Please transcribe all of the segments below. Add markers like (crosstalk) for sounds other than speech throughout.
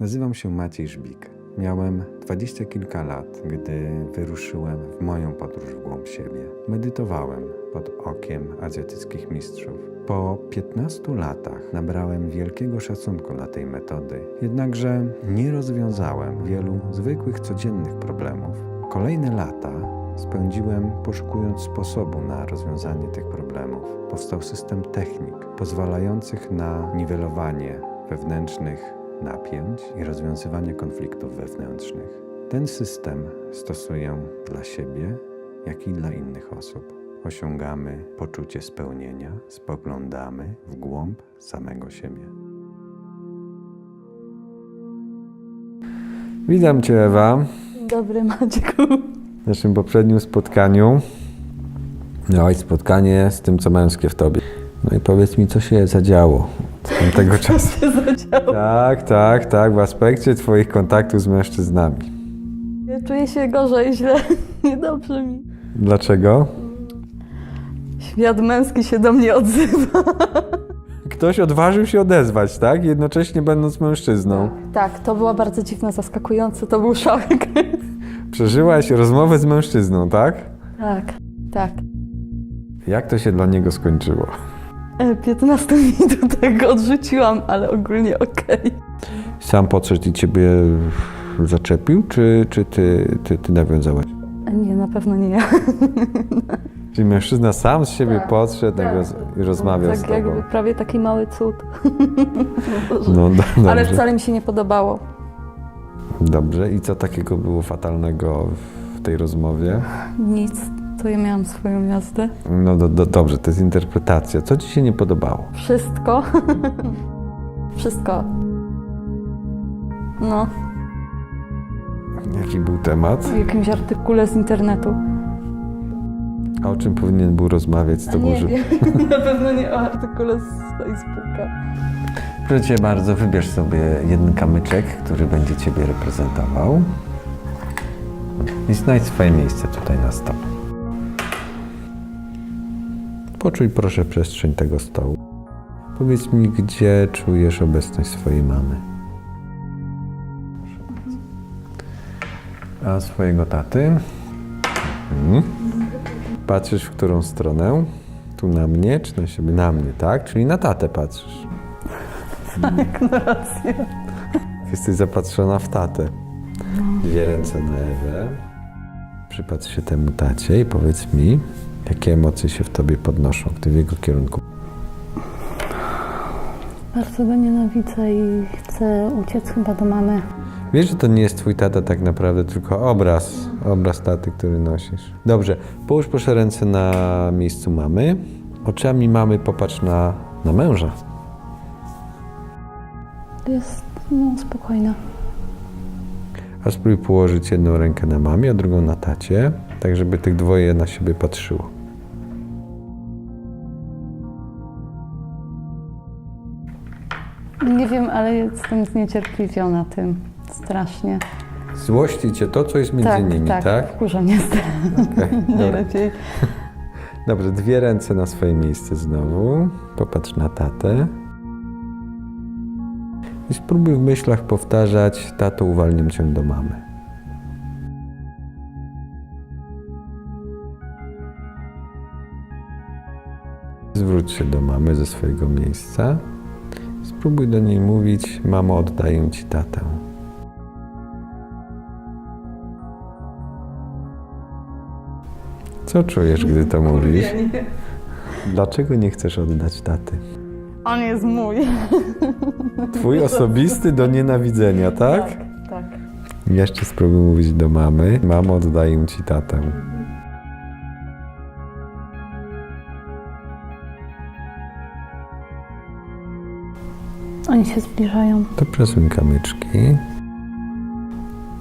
Nazywam się Maciej Żbik. Miałem dwadzieścia kilka lat, gdy wyruszyłem w moją podróż w głąb siebie. Medytowałem pod okiem azjatyckich mistrzów. Po 15 latach nabrałem wielkiego szacunku dla tej metody, jednakże nie rozwiązałem wielu zwykłych, codziennych problemów. Kolejne lata spędziłem poszukując sposobu na rozwiązanie tych problemów. Powstał system technik pozwalających na niwelowanie wewnętrznych napięć i rozwiązywanie konfliktów wewnętrznych. Ten system stosuję dla siebie, jak i dla innych osób. Osiągamy poczucie spełnienia, spoglądamy w głąb samego siebie. Witam Cię, Ewa. Dobry Maćku. W naszym poprzednim spotkaniu miałaś spotkanie z tym, co męskie w tobie. No i powiedz mi, co się zadziało tamtego czasu. (laughs) Tak, tak, tak, w aspekcie twoich kontaktów z mężczyznami. Ja czuję się gorzej, źle, (laughs) niedobrze mi. Dlaczego? Świat męski się do mnie odzywa. (laughs) Ktoś odważył się odezwać, tak? Jednocześnie będąc mężczyzną. Tak, to było bardzo dziwne, zaskakujące, to był szok. Przeżyłaś rozmowę z mężczyzną, tak? Tak, tak. Jak to się dla niego skończyło? E, 15 minut tego odrzuciłam, ale ogólnie okej. Sam podszedł i ciebie zaczepił, czy, czy ty, ty, ty nawiązałeś? E, Nie, na pewno nie ja. (laughs) Czyli mężczyzna sam z siebie Tak, podszedł tak. i rozmawiał z Tak tobą. jakby prawie taki mały cud. (laughs) No, (laughs) dobrze. ale wcale mi się nie podobało. Dobrze. I co takiego było fatalnego w tej rozmowie? Nic, to ja miałam swoją jazdę. No do, do, dobrze, to jest interpretacja. Co ci się nie podobało? Wszystko. (laughs) Wszystko. No, Jaki był temat? w jakimś artykule z internetu. A o czym powinien był rozmawiać z tobą? nie żeby- wiem, (laughs) na pewno nie o artykule z Facebooka. Proszę cię bardzo, wybierz sobie jeden kamyczek, który będzie ciebie reprezentował. I znajdź swoje miejsce tutaj na stole. Poczuj proszę przestrzeń tego stołu. Powiedz mi, gdzie czujesz obecność swojej mamy. A swojego taty? Mhm. Patrzysz w którą stronę? Tu na mnie, czy na siebie? Na mnie, tak? Czyli na tatę patrzysz. Tak, no rację. Jesteś zapatrzona w tatę. Dwie ręce na Ewę. Przypatrz się temu tacie i powiedz mi, jakie emocje się w tobie podnoszą, gdy w jego kierunku. Bardzo go nienawidzę i chcę uciec chyba do mamy. Wiesz, że to nie jest twój tata tak naprawdę, tylko obraz, obraz taty, który nosisz. Dobrze, połóż proszę ręce na miejscu mamy. Oczami mamy popatrz na, na męża. Jest no, spokojna. A spróbuj położyć jedną rękę na mamie, a drugą na tacie, tak żeby tych dwoje na siebie patrzyło. Nie wiem, ale jestem zniecierpliwiona tym strasznie. Złości cię to, co jest między tak, nimi, tak, tak? wkurza mnie (laughs) lepiej. Dobrze, dwie ręce na swoje miejsce znowu. Popatrz na tatę. I spróbuj w myślach powtarzać: Tato, uwalniam cię do mamy. Zwróć się do mamy ze swojego miejsca. Spróbuj do niej mówić: Mamo, oddaję ci tatę. Co czujesz, gdy to mówisz? Dlaczego nie chcesz oddać taty? On jest mój. Twój osobisty do nienawidzenia, tak? tak. Jeszcze spróbuj mówić do mamy. Mamo, oddaję ci tatę. Oni się zbliżają. To przesuń kamyczki.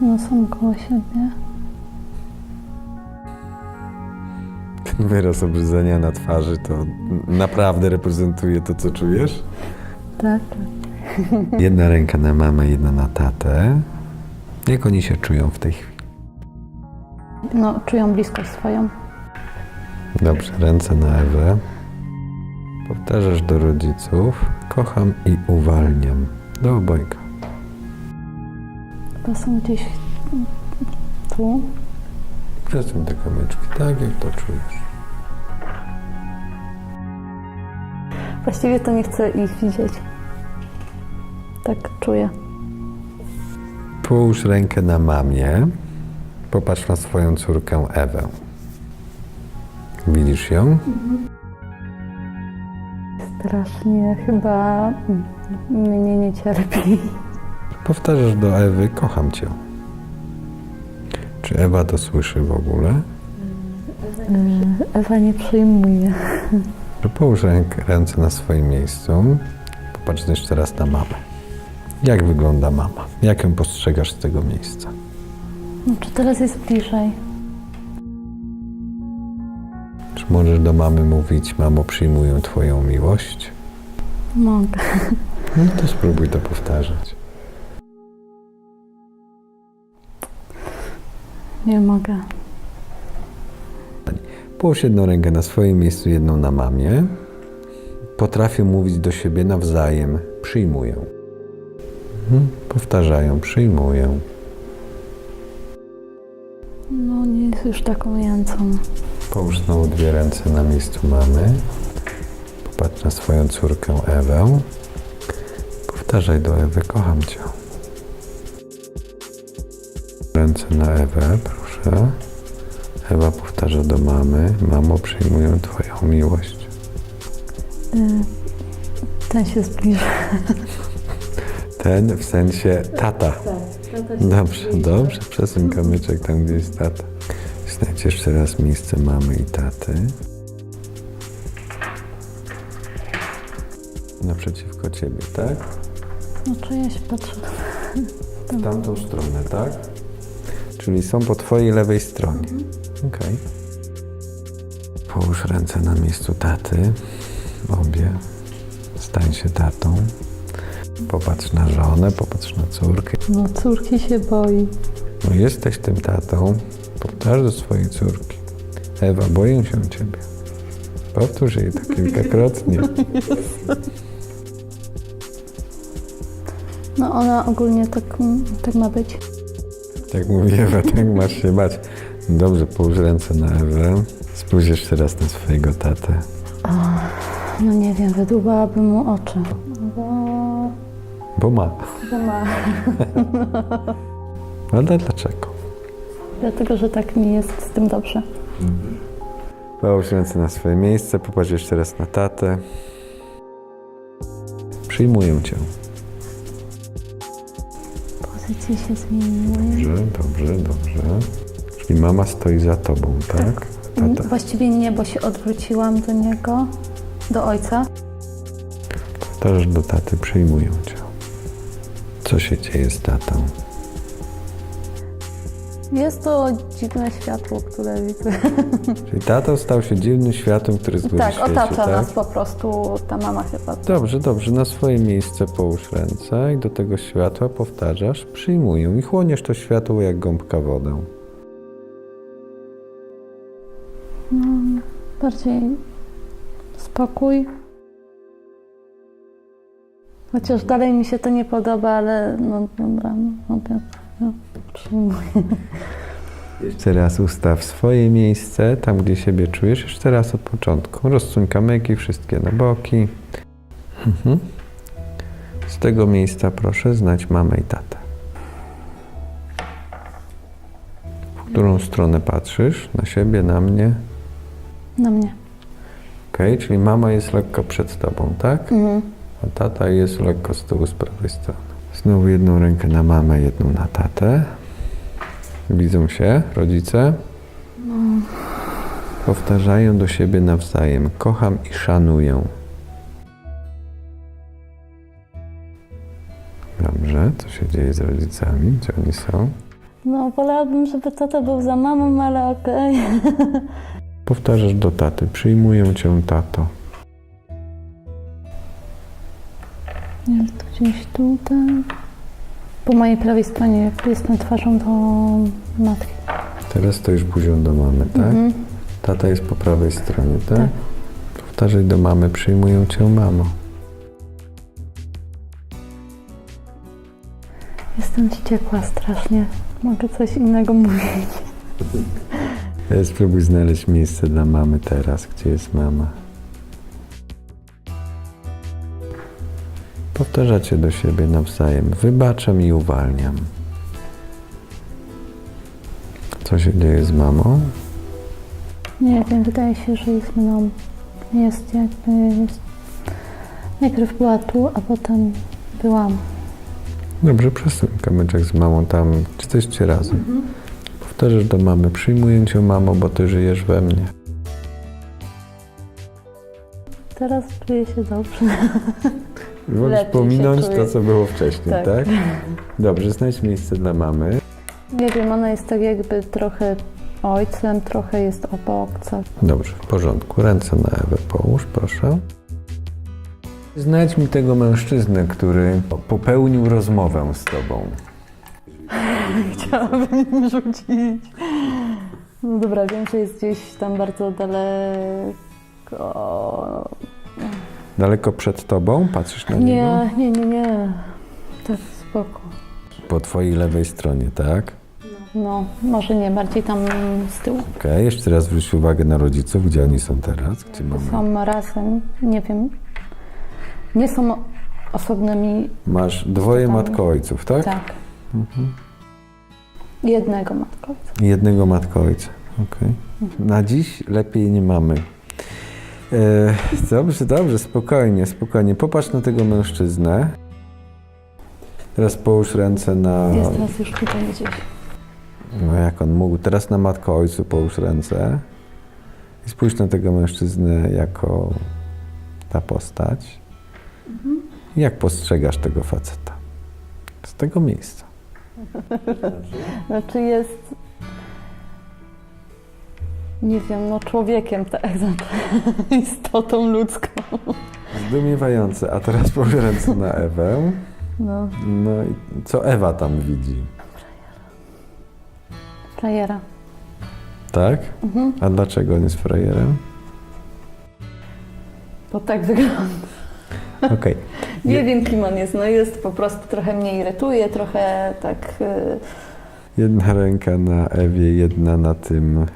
No, są koło siebie. Ten wyraz obrzydzenia na twarzy to naprawdę reprezentuje to, co czujesz? Tak. Jedna ręka na mamę, jedna na tatę. Jak oni się czują w tej chwili? No, czują bliskość swoją. Dobrze, ręce na Ewę. Powtarzasz do rodziców. Kocham i uwalniam. Do obojga. Chyba są gdzieś tu. Przesuń te kamyczki, tak jak to czujesz. Właściwie to nie chcę ich widzieć. Tak czuję. Połóż rękę na mamie. Popatrz na swoją córkę Ewę. Widzisz ją? Strasznie chyba mnie nie cierpi. Powtarzasz do Ewy, kocham cię. Czy Ewa to słyszy w ogóle? Y, Ewa nie przyjmuje. Połóż ręce na swoim miejscu. Popatrz jeszcze raz na mamę. Jak wygląda mama? Jak ją postrzegasz z tego miejsca? No, czy teraz jest bliżej? Czy możesz do mamy mówić, mamo, przyjmuję twoją miłość? Mogę. No to spróbuj to powtarzać. Nie mogę. Połóż jedną rękę na swoim miejscu, jedną na mamie. Potrafią mówić do siebie nawzajem. Przyjmuję. Mhm. Powtarzają, przyjmuję. No nie jest już taką jęcą. Połóż znowu dwie ręce na miejscu mamy. Popatrz na swoją córkę Ewę. Powtarzaj do Ewy, kocham cię. Ręce na Ewę, proszę. Ewa powtarza do mamy, mamo, przyjmuję twoją miłość. Y, Ten się zbliża. Ten w sensie tata. Dobrze, dobrze, przesuń kamyczek tam, gdzie jest tata. Znajdź jeszcze raz miejsce mamy i taty. Naprzeciwko ciebie, tak? No czy ja się patrzę? W tamtą stronę, tak? Czyli są po twojej lewej stronie. Okej. Połóż ręce na miejscu taty. Obie. Stań się tatą. Popatrz na żonę, popatrz na córkę. No córki się boi. No jesteś tym tatą. Powtarz do swojej córki. Ewa, boję się ciebie. Powtórz jej to kilkakrotnie. (laughs) No ona ogólnie tak, tak ma być. Tak mówi Ewa, tak masz się bać. Dobrze, połóż ręce na Ewę. Spójrz jeszcze raz na swojego tatę. No nie wiem, wydłubałabym mu oczy. Bo, Bo ma. bo ma. (laughs) Ale dlaczego? Dlatego, że tak mi jest z tym dobrze. Połóż ręce na swoje miejsce, popatrz jeszcze raz na tatę. Przyjmuję cię. Pozycje się zmieniły. Dobrze, dobrze, dobrze. Czyli mama stoi za tobą, tak? N- Tata. Właściwie nie, bo się odwróciłam do niego, do ojca. Powtarzasz do taty, przyjmuję cię. Co się dzieje z tatą? Jest to dziwne światło, które widzę. (laughs) Czyli tato stał się dziwnym światem, który z góry tak, świeci, otacza tak? nas po prostu ta mama chyba. Dobrze, dobrze. Na swoje miejsce połóż ręce i do tego światła powtarzasz, przyjmuję i chłoniesz to światło jak gąbka wodę. No, bardziej spokój. Chociaż dalej mi się to nie podoba, ale no dobra, no, no, no, przyjmuję. Jeszcze raz ustaw swoje miejsce, tam gdzie siebie czujesz. Jeszcze raz od początku. Rozsuń kamyki, wszystkie na boki. Mhm. Z tego miejsca proszę znać mamę i tatę. W którą stronę patrzysz? Na siebie, na mnie? Na mnie. Ok, czyli mama jest lekko przed tobą, tak? Mhm. A tata jest lekko z tyłu, z prawej strony. Znowu jedną rękę na mamę, jedną na tatę. Widzą się rodzice. Powtarzają do siebie nawzajem. Kocham i szanuję. Dobrze, co się dzieje z rodzicami? Gdzie oni są? No, wolałabym, żeby tata był za mamą, ale okej. Powtarzasz do taty. Przyjmuję cię, tato. Jest gdzieś tutaj. Po mojej prawej stronie, jak jestem twarzą do matki. Teraz stoisz buzią do mamy, tak? Mhm. Tata jest po prawej stronie, tak? Tak. Powtarzaj do mamy. Przyjmuję cię, mamo. Jestem Jestem wściekła strasznie. Mogę coś innego mówić. E, Spróbuj znaleźć miejsce dla mamy teraz. Gdzie jest mama? Powtarzacie do siebie nawzajem. Wybaczam i uwalniam. Co się dzieje z mamą? Nie wiem, wydaje się, że jest mną. Jest jakby... Jest... Najpierw była tu, a potem byłam. Dobrze, przesuń kamyczek z mamą tam. Jesteście razem. Powtarzasz do mamy. Przyjmuję cię, mamo, bo ty żyjesz we mnie. Teraz czuję się dobrze. (laughs) Wolisz Lepiej się pominąć czuję. to, co było wcześniej, tak. Tak. Dobrze, znajdź miejsce dla mamy. Nie wiem, ona jest tak jakby trochę ojcem, trochę jest obok. Co... Dobrze, w porządku. Ręce na Ewę połóż, proszę. Znajdź mi tego mężczyznę, który popełnił rozmowę z tobą. (laughs) Chciałabym rzucić. No dobra, wiem, że jest gdzieś tam bardzo daleko. Daleko przed tobą? Patrzysz na niego? Nie, nie, nie, nie. Tak, spoko. Po twojej lewej stronie, tak? No, może nie, bardziej tam z tyłu. Okej, jeszcze raz zwróć uwagę na rodziców, gdzie oni są teraz, gdzie mamy. Są razem, nie wiem. Nie są osobnymi, Masz dwoje Tam. matko ojców, tak? tak. Jednego matko. ojca. I jednego matko ojca. Okej. Na dziś lepiej nie mamy. E, dobrze, dobrze, spokojnie, spokojnie. Popatrz na tego mężczyznę. Teraz połóż ręce na. Jest teraz już tutaj gdzieś. No jak on mógł? Teraz na matko ojcu połóż ręce. I spójrz na tego mężczyznę jako ta postać. Jak postrzegasz tego faceta? Z tego miejsca. (laughs) Znaczy jest. Nie wiem, no człowiekiem, tak, (laughs) istotą ludzką. Zdumiewające. A teraz połóż ręce na Ewę. No. No i co Ewa tam widzi? Frajera. Tak? A dlaczego on jest frajerem? To tak wygląda. Okej. Nie wiem, kim on jest. No jest po prostu trochę mnie irytuje, trochę tak. y, Jedna ręka na Ewie, jedna na tym, e,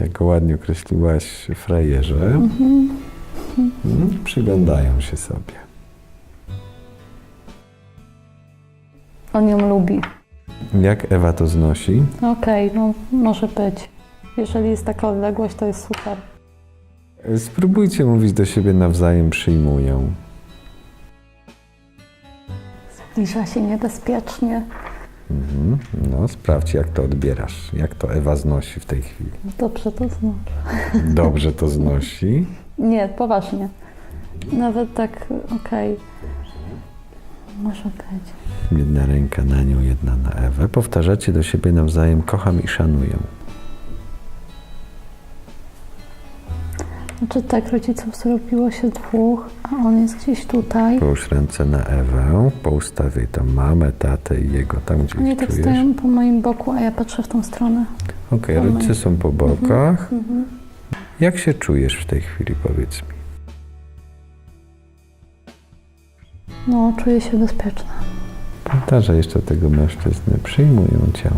jak go ładnie określiłaś, frajerze. Mhm. Przyglądają się sobie. On ją lubi. Jak Ewa to znosi? Okej, no może być. Jeżeli jest taka odległość, to jest super. Spróbujcie mówić do siebie nawzajem, przyjmuję. Zbliża się niebezpiecznie. Mhm. No, sprawdź, jak to odbierasz, jak to Ewa znosi w tej chwili. Dobrze to znaczy. (laughs) Dobrze to znosi. Nie, poważnie. Nawet tak, okej. Może być. Jedna ręka na nią, jedna na Ewę. Powtarzacie do siebie nawzajem, kocham i szanuję. Znaczy tak, rodziców zrobiło się dwóch, a on jest gdzieś tutaj. Połóż ręce na Ewę, poustawiaj tam mamę, tatę i jego tam, gdzie Oni tak czujesz. stoją po moim boku, a ja patrzę w tą stronę. Okej, po rodzice są po bokach. Mhm. Jak się czujesz w tej chwili, powiedz mi? No, czuję się bezpieczna. Powtarzaj jeszcze tego mężczyzny. Przyjmuję cię.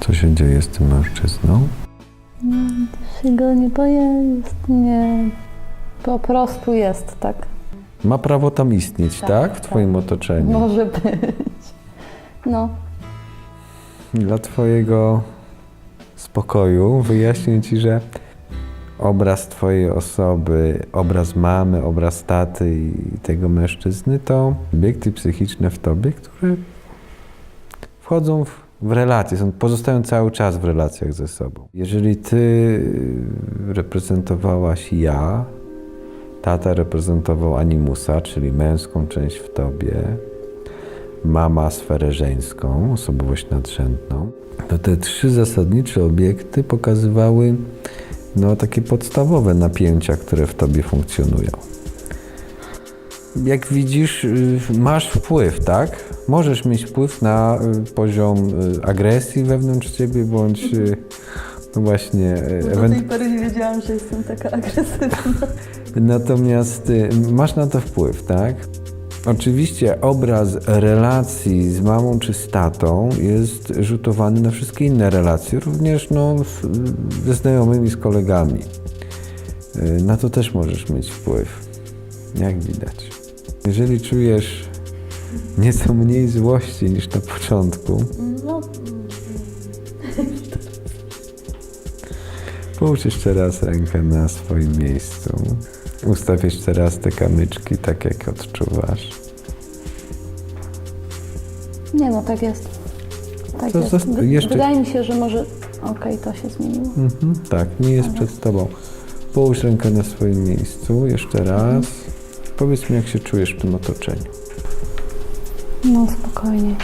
Co się dzieje z tym mężczyzną? Się go nie boję, jest nie... Po prostu jest, tak. Ma prawo tam istnieć, tak? Tak, W tak. twoim otoczeniu. może być. No, Dla twojego spokoju wyjaśnię ci, że obraz twojej osoby, obraz mamy, obraz taty i tego mężczyzny to obiekty psychiczne w tobie, które wchodzą w, w relacje, są, pozostają cały czas w relacjach ze sobą. Jeżeli ty reprezentowałaś ja, tata reprezentował animusa, czyli męską część w tobie, mama sferę żeńską, osobowość nadrzędną, to te trzy zasadnicze obiekty pokazywały no, takie podstawowe napięcia, które w tobie funkcjonują. Jak widzisz, y, masz wpływ, tak? Możesz mieć wpływ na y, poziom y, agresji wewnątrz ciebie, bądź y, no właśnie y, Do tej pory nie wiedziałam, że jestem taka agresywna. (laughs) Natomiast masz na to wpływ, tak? Oczywiście obraz relacji z mamą czy z tatą jest rzutowany na wszystkie inne relacje, również no, z- ze znajomymi, z kolegami. Na to też możesz mieć wpływ, jak widać. Jeżeli czujesz nieco mniej złości niż na początku, No, Połóż jeszcze raz rękę na swoim miejscu. Ustaw jeszcze raz te kamyczki tak, jak odczuwasz. Nie no, tak jest. Tak To jest. Wy- jeszcze- Wydaje mi się, że może... Okej, to się zmieniło. Mhm, tak, nie jest przed tobą. Połóż rękę na swoim miejscu. Jeszcze raz. Powiedz mi, jak się czujesz w tym otoczeniu. No spokojnie.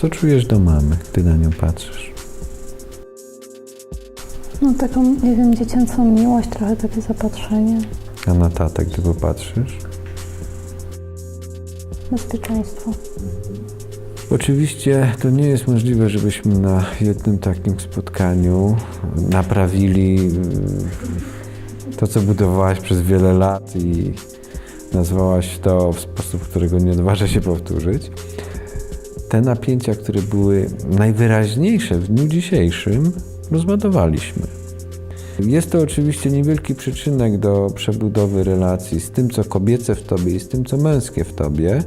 Co czujesz do mamy, gdy na nią patrzysz? No taką, nie wiem, dziecięcą miłość, trochę takie zapatrzenie, A na tatę, gdy popatrzysz? bezpieczeństwo. Oczywiście to nie jest możliwe, żebyśmy na jednym takim spotkaniu naprawili y, to, co budowałaś przez wiele lat i nazwałaś to w sposób, którego nie odważę się powtórzyć. Te napięcia, które były najwyraźniejsze w dniu dzisiejszym, rozładowaliśmy. Jest to oczywiście niewielki przyczynek do przebudowy relacji z tym, co kobiece w tobie i z tym, co męskie w tobie,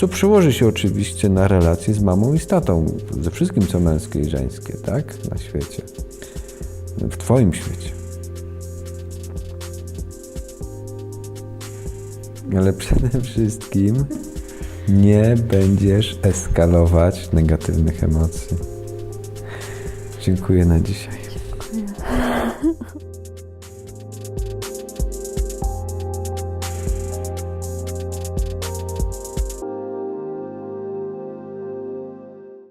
co przełoży się oczywiście na relacje z mamą i z tatą, ze wszystkim, co męskie i żeńskie, tak? Na świecie. W twoim świecie. Ale przede wszystkim nie będziesz eskalować negatywnych emocji. Dziękuję na dzisiaj.